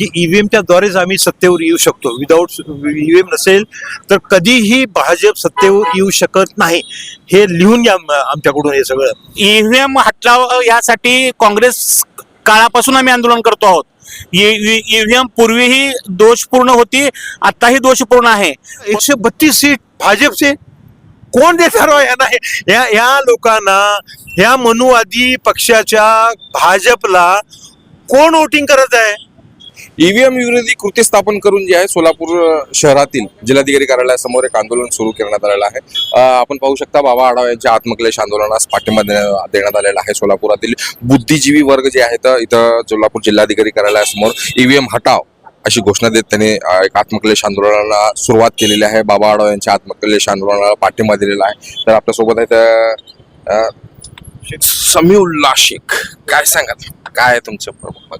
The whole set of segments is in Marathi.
की ईव्हीएमच्या द्वारेच आम्ही सत्तेवर येऊ शकतो. विदाऊट ईव्हीएम नसेल तर कधीही भाजप सत्तेवर येऊ शकत नाही. हे लिहून घ्या आम- आमच्याकडून हे सगळं. ईव्हीएम हटलाव यासाठी काँग्रेस काळापासून आम्ही आंदोलन करतो आहोत. ईव्हीएम पूर्वीही दोषपूर्ण होती आताही दोषपूर्ण आहे. एकशे बत्तीस सीट भाजपचे. कोण देणार हो यांना? या या लोकांना ह्या मनुवादी पक्षाच्या भाजपला कोण वोटिंग करत आहे? ईव्हीएम विरोधी कृती स्थापन करून जी आहे सोलापूर शहरातील जिल्हाधिकारी कार्यालयासमोर एक आंदोलन सुरू करण्यात आलेलं आहे. आपण पाहू शकता बाबा आढाव यांच्या आत्मक्लेश आंदोलनास पाठिंबा देण्या- देण्यात आलेला आहे सोलापुरातील बुद्धिजीवी वर्ग जे आहेत इथं सोलापूर जिल्हाधिकारी कार्यालयासमोर ईव्हीएम हटाव अशी घोषणा देत त्यांनी एक आत्मक्लेश आंदोलनाला सुरुवात केलेली आहे. बाबा आढाव यांच्या आत्मक्लेश आंदोलनाला पाठिंबा दिलेला आहे. तर आपल्यासोबत आहेत अं, समीउल्ला शेख. काय सांगा काय आहे तुमचं प्रमुख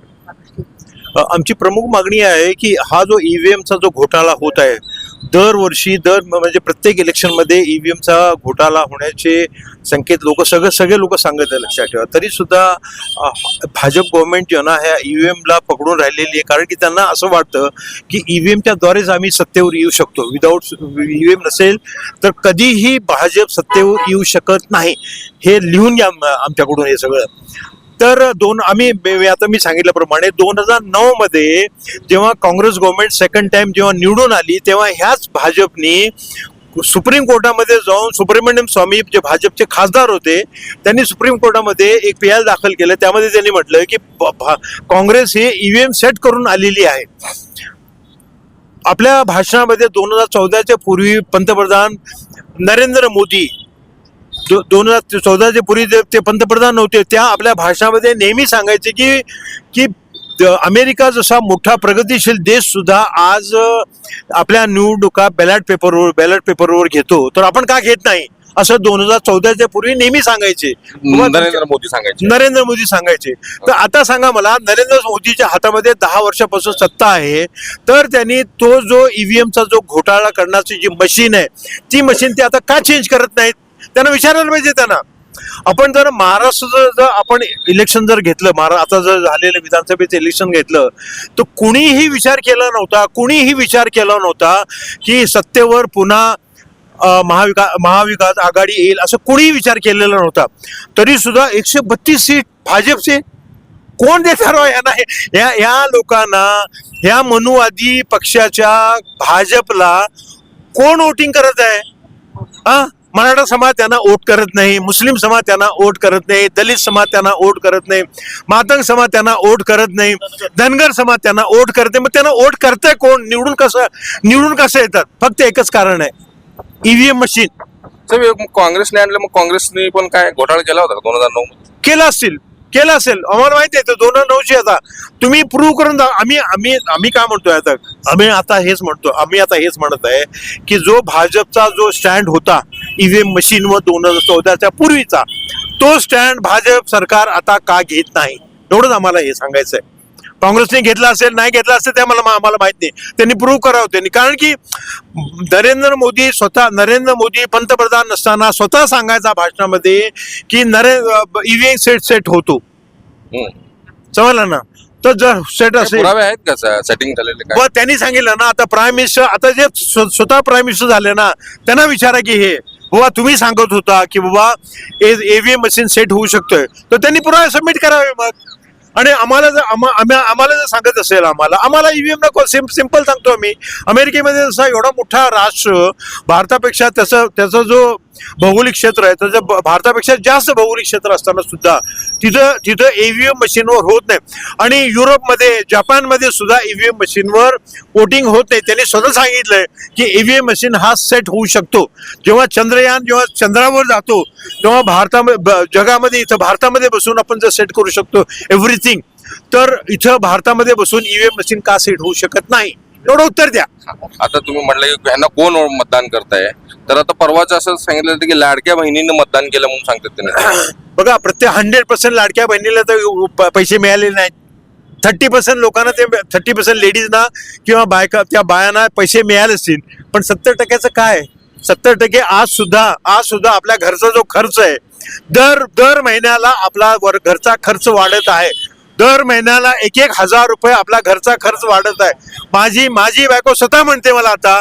आमची प्रमुख मागणी आहे की हा जो ईव्हीएमचा जो घोटाळा होत आहे दरवर्षी दर म्हणजे प्रत्येक इलेक्शनमध्ये ईव्हीएमचा घोटाळा होण्याचे संकेत लोक सगळे सगळे लोक सांगत आहे लक्षात ठेवा. तरी सुद्धा भाजप गव्हर्नमेंट जे ना ह्या ईव्हीएमला पकडून राहिलेली आहे कारण की त्यांना असं वाटतं की ईव्हीएमच्या द्वारेच आम्ही सत्तेवर येऊ शकतो. विदाऊट ईव्हीएम नसेल तर कधीही भाजप सत्तेवर येऊ शकत नाही. हे लिहून घ्या आमच्याकडून हे सगळं. तर दोन आम्ही आता मी सांगितल्याप्रमाणे दोन हजार नऊ मध्ये जेव्हा काँग्रेस गव्हर्नमेंट सेकंड टाइम जेव्हा निवडून आली तेव्हा ह्याच भाजपनी सुप्रीम कोर्टामध्ये जाऊन सुब्रमण्यम स्वामी जे भाजपचे खासदार होते त्यांनी सुप्रीम कोर्टामध्ये एक पी दाखल केलं. त्यामध्ये त्यांनी म्हटलं की काँग्रेस ही ईव्हीएम सेट करून आलेली आहे. आपल्या भाषणामध्ये दोन हजार चौदाच्या पूर्वी पंतप्रधान नरेंद्र मोदी दो- दोन हजार चौदाच्या पूर्वी जे ते पंतप्रधान नव्हते त्या आपल्या भाषणामध्ये नेहमी सांगायचे की की अमेरिका जसा मोठा प्रगतीशील देश सुद्धा आज आपल्या निवडणुका बॅलेट पेपरवर बॅलेट पेपरवर घेतो तर आपण का घेत नाही? असं दोन हजार चौदाच्या पूर्वी नेहमी सांगायचे. नरेंद्र मोदी सांगायचे. नरेंद्र मोदी सांगायचे. तर आता सांगा मला नरेंद्र मोदीच्या हातामध्ये दहा वर्षापासून सत्ता आहे तर त्यांनी तो जो ईव्हीएमचा जो घोटाळा करण्याची जी मशीन आहे ती मशीन ते आता का चेंज करत नाहीत? त्यांना विचारायला पाहिजे त्यांना. आपण जर महाराष्ट्र जर आपण इलेक्शन जर घेतलं महाराष्ट्र आता जर झालेलं विधानसभेचं इलेक्शन घेतलं तर कुणीही विचार केला नव्हता कुणीही विचार केला नव्हता की सत्तेवर पुन्हा महाविका महाविकास आघाडी येईल असं कुणीही विचार केलेला नव्हता. तरी सुद्धा एकशे बत्तीस सीट भाजपचे कोण देणार हो यांना? हे- या या लोकांना ह्या मनुवादी पक्षाच्या भाजपला कोण वोटिंग करत आहे? हा? मराठा समाज त्यांना वोट करत नाही मुस्लिम समाज त्यांना वोट करत नाही दलित समाज त्यांना वोट करत नाही मातंग समाज त्यांना वोट करत नाही धनगर समाज त्यांना वोट करते मग त्यांना वोट करतंय कोण? निवडून कसं निवडून कसं येतात? फक्त एकच कारण आहे. ईव्हीएम मशीन साहेब, मग काँग्रेसने आणलं मग काँग्रेसने पण काय घोटाळा केला होता दोन हजार नऊ मध्ये? केलं असतील. केलं असेल. आम्हाला माहिती आहे दोन हजार नऊशे आता. तुम्ही प्रूव्ह करून जा. आम्ही आम्ही आम्ही काय म्हणतोय आता? आम्ही आता हेच म्हणतो आम्ही आता हेच म्हणत आहे की जो भाजपचा जो स्टँड होता ईव्हीएम मशीनवर दोन हजार चौदाच्या पूर्वीचा तो स्टँड भाजप सरकार आता का घेत नाही? एवढंच आम्हाला हे सांगायचं आहे काँग्रेसने घेतला असेल नाही घेतला असेल ते आम्हाला आम्हाला माहीत नाही. त्यांनी प्रूव्ह करावं त्यांनी. कारण की नरेंद्र मोदी स्वतः नरेंद्र मोदी पंतप्रधान नसताना स्वतः सांगायचा भाषणामध्ये की नरेंद्र ईव्हीएम सेट सेट होतो. समजलं ना? तर जर सेट असेल पुरावे आहेत का सेटिंग झालेले व त्यांनी सांगितलं ना आता प्राईम मिनिस्टर आता जे स्व- स्वतः प्राईम मिनिस्टर झाले ना त्यांना विचारा की हे बाबा तुम्ही सांगत होता की बाबा एव्हीएम मशीन सेट होऊ शकतोय. तर त्यांनी पुरावे सबमिट करावे मग. आणि आम्हाला जर आम्हाला जर सांगत असेल आम्हाला आम्हाला ईव्हीएम नको सिंपल सांगतो आम्ही. अमेरिकेमध्ये जसा एवढा मोठा राष्ट्र भारतापेक्षा त्याचं त्याचा जो भौगोलिक क्षेत्र आहे. त्याचं भारतापेक्षा जास्त भौगोलिक क्षेत्र असताना सुद्धा तिथं तिथं ईव्हीएम मशीनवर होत नाही. आणि युरोपमध्ये जपानमध्ये सुद्धा ईव्हीएम मशीनवर वोटिंग होत नाही. त्यांनी स्वतः सांगितलंय की ईव्हीएम मशीन हा सेट होऊ शकतो. जेव्हा चंद्रयान जेव्हा चंद्रावर जातो तेव्हा भारतामध्ये जगामध्ये इथं भारतामध्ये बसून आपण जर सेट करू शकतो एव्हरीथिंग तर इथं भारतामध्ये बसून ईव्हीएम मशीन का सेट होऊ शकत नाही? एवढं उत्तर द्या. आता तुम्ही म्हटलं की ह्यांना कोण मतदान करताय? तर आता परवाच असं सांगितलं होतं की लाडक्या बहिणीनं मतदान केलं म्हणून सांगतात त्यांनी बघा प्रत्येक हंड्रेड पर्सेंट लाडक्या बहिणीला तर पैसे मिळाले नाहीत. थर्टी पर्सेंट लोकांना ते थर्टी पर्सेंट लेडीजना किंवा बायका त्या बायांना पैसे मिळाले असतील. पण सत्तर टक्क्याचं काय? सत्तर टक्के आज सुद्धा आज सुद्धा आपल्या घरचा जो खर्च आहे दर दर महिन्याला आपला वर घरचा खर्च वाढत आहे. दर महिन्याला एक एक हजार रुपये आपला घरचा खर्च वाढत आहे. माझी माझी बायको स्वतः म्हणते मला आता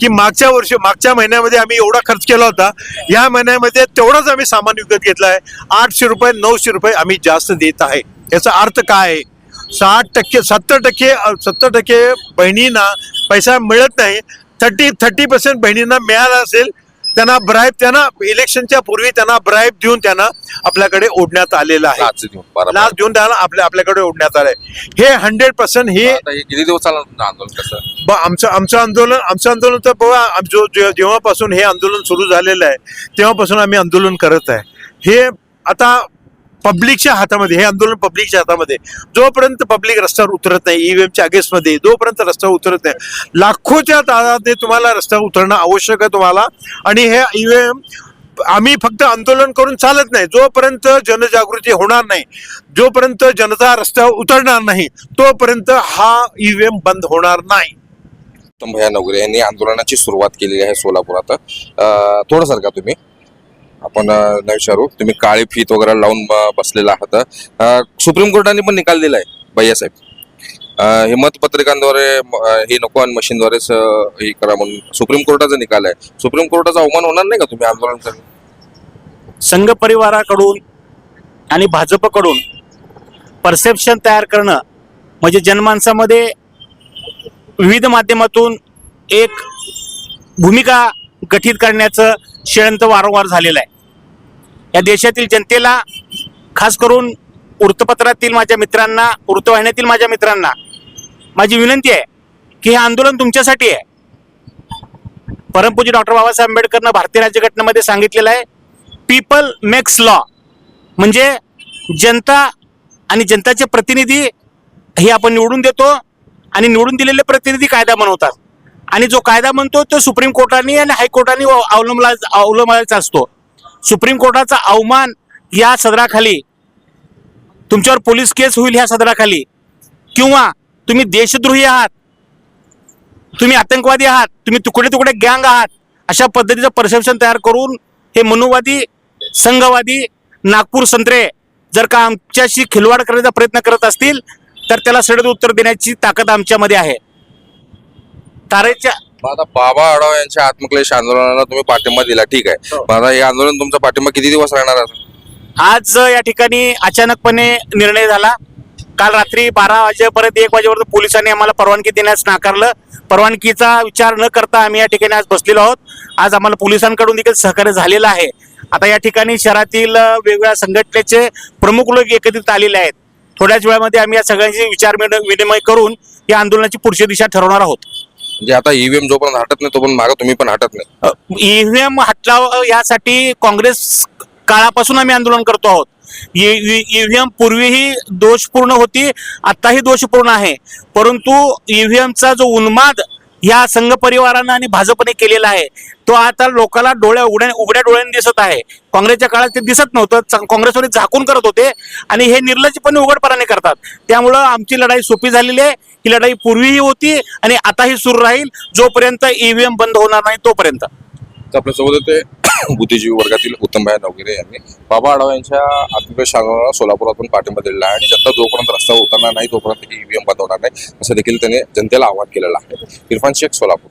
की मागच्या वर्षी मागच्या महिन्यामध्ये आम्ही एवढा खर्च केला होता. या महिन्यामध्ये तेवढाच आम्ही सामान विकत घेतलं आहे आठशे रुपये नऊशे रुपये आम्ही जास्त देत आहे. याचा अर्थ काय? आहे साठ टक्के सत्तर टक्के सत्तर टक्के बहिणींना पैसा मिळत नाही. थर्टी थर्टी पर्सेंट बहिणींना मिळाला असेल त्यांना ब्राईब त्यांना इलेक्शनच्या पूर्वी त्यांना ब्राईब देऊन त्यांना आपल्याकडे ओढण्यात आलेलं आहे. लाच देऊन त्यांना आपल्या आपल्याकडे ओढण्यात आलंय. हे हंड्रेड पर्सेंट हे किती दिवस आंदोलन कसं? ब- आमचं आमचं आंदोलन आमचं आंदोलन तर बाबा आम- जो जे- जेव्हापासून हे आंदोलन सुरू झालेलं आहे तेव्हापासून आम्ही आंदोलन करत आहे. हे आता पब्लिकच्या हातामध्ये हे आंदोलन पब्लिकच्या हातामध्ये. जोपर्यंत पब्लिक रस्त्यावर उतरत नाही ईव्हीएमच्या अगेन्स्टमध्ये जोपर्यंत रस्त्यावर उतरत नाही लाखोच्या तादात तुम्हाला रस्त्यावर उतरणं आवश्यक आहे तुम्हाला. आणि हे ईव्हीएम आम्ही फक्त आंदोलन करून चालत नाही. जोपर्यंत जनजागृती होणार नाही जोपर्यंत जनता रस्त्यावर उतरणार नाही तोपर्यंत हा ईव्हीएम बंद होणार नाही. भया नवगरे यांनी आंदोलनाची सुरुवात केलेली आहे सोलापुरात. थोडं सर का तुम्ही? आपण न विचारू. तुम्ही काळी फीत वगैरे लावून बसलेला आहात. सुप्रीम कोर्टाने पण निकाल दिलाय भैयासाहेब अं, हे मतपत्रिकांद्वारे हे नको आणि मशीनद्वारेच हे करा म्हणून सुप्रीम कोर्टाचा निकाल आहे. सुप्रीम कोर्टाचा अवमान होणार नाही का तुम्ही आंदोलन करून संघ परिवाराकडून आणि भाजपकडून परसेप्शन तयार करणं म्हणजे जनमानसामध्ये विविध माध्यमातून एक भूमिका गठीत करण्याचं षडयंत्र वारंवार झालेलं आहे. या देशातील जनतेला खास करून वृत्तपत्रातील माझ्या मित्रांना वृत्तवाहिन्यातील माझ्या मित्रांना माझी विनंती आहे की हे आंदोलन तुमच्यासाठी आहे. परमपूजी डॉक्टर बाबासाहेब आंबेडकरनं भारतीय राज्यघटनेमध्ये सांगितलेलं आहे पीपल मेक्स लॉ म्हणजे जनता आणि जनताचे प्रतिनिधी हे आपण निवडून देतो आणि निवडून दिलेले प्रतिनिधी कायदा बनवतात. आणि जो कायदा म्हणतो तो सुप्रीम कोर्टाने आणि हायकोर्टाने अवलंबला अवलंबायचा असतो. सुप्रीम कोर्टाचा अवमान या सदराखाली तुमच्यावर पोलीस केस होईल ह्या सदराखाली किंवा तुम्ही देशद्रोही आहात तुम्ही आतंकवादी आहात तुम्ही तुकडे तुकडे गँग आहात अशा पद्धतीचं परसेप्शन तयार करून हे मनुवादी संघवादी नागपूर संत्रे जर का आमच्याशी खिलवाड करण्याचा प्रयत्न करत असतील तर त्याला सडद उत्तर देण्याची ताकद आमच्यामध्ये आहे. तारेच्या मग आता बाबा आढाव यांच्या आत्मक्लेश आंदोलनाला तुम्ही पाठिंबा दिला ठीक आहे. हो. मग आता हे आंदोलन तुमचा पाठिंबा किती दिवस राहणार आहे आज या ठिकाणी अचानकपणे निर्णय झाला. काल रात्री बारा वाजेपर्यंत एक वाजेपर्यंत पोलिसांनी आम्हाला परवानगी देण्यास नाकारलं. परवानगीचा विचार न करता आम्ही या ठिकाणी आज बसलेलो आहोत. आज आम्हाला पोलिसांकडून देखील सहकार्य झालेलं आहे. आता या ठिकाणी शहरातील अ, वेगवेगळ्या संघटनेचे प्रमुख लोक एकत्रित आलेले आहेत. थोड्याच वेळामध्ये आम्ही या सगळ्यांशी विचार विन- विनिमय करून या आंदोलनाची पुढची दिशा ठरवणार आहोत. म्हणजे आता ईव्हीएम जोपर्यंत हटत नाही तोपर्यंत मागे तुम्ही पण हटत नाही. ईव्हीएम हटलाव यासाठी काँग्रेस काळापासून आम्ही आंदोलन करतो आहोत. E, ईव्हीएम पूर्वीही दोषपूर्ण होती आताही दोषपूर्ण आहे. परंतु ईव्हीएमचा जो उन्माद या संघ परिवारानं आणि भाजपने केलेला आहे. तो आता लोकांना डोळ्या उघड्या उघड्या डोळ्याने दिसत आहे. काँग्रेसच्या काळात ते दिसत नव्हतं. काँग्रेसवर झाकून करत होते आणि हे निर्लज्जपणे उघडपणाने करतात. त्यामुळं आमची लढाई सोपी झालेली आहे. ही लढाई पूर्वीही होती आणि आताही सुरू राहील. जोपर्यंत ईव्हीएम बंद होणार नाही तोपर्यंत. तर आपल्यासोबत होते बुद्धिजीवी वर्गातील उत्तमभाई नवगिरे यांनी. बाबा आढाव यांच्या आत्मक्लेश आंदोलनाला सोलापुरातून पाठिंबा दिलेला आहे आणि जनता जोपर्यंत रस्ता उतरणार नाही तोपर्यंत ईव्हीएम बंद होणार नाही असं देखील त्यांनी जनतेला आवाहन केलेलं आहे. इरफान शेख सोलापूर.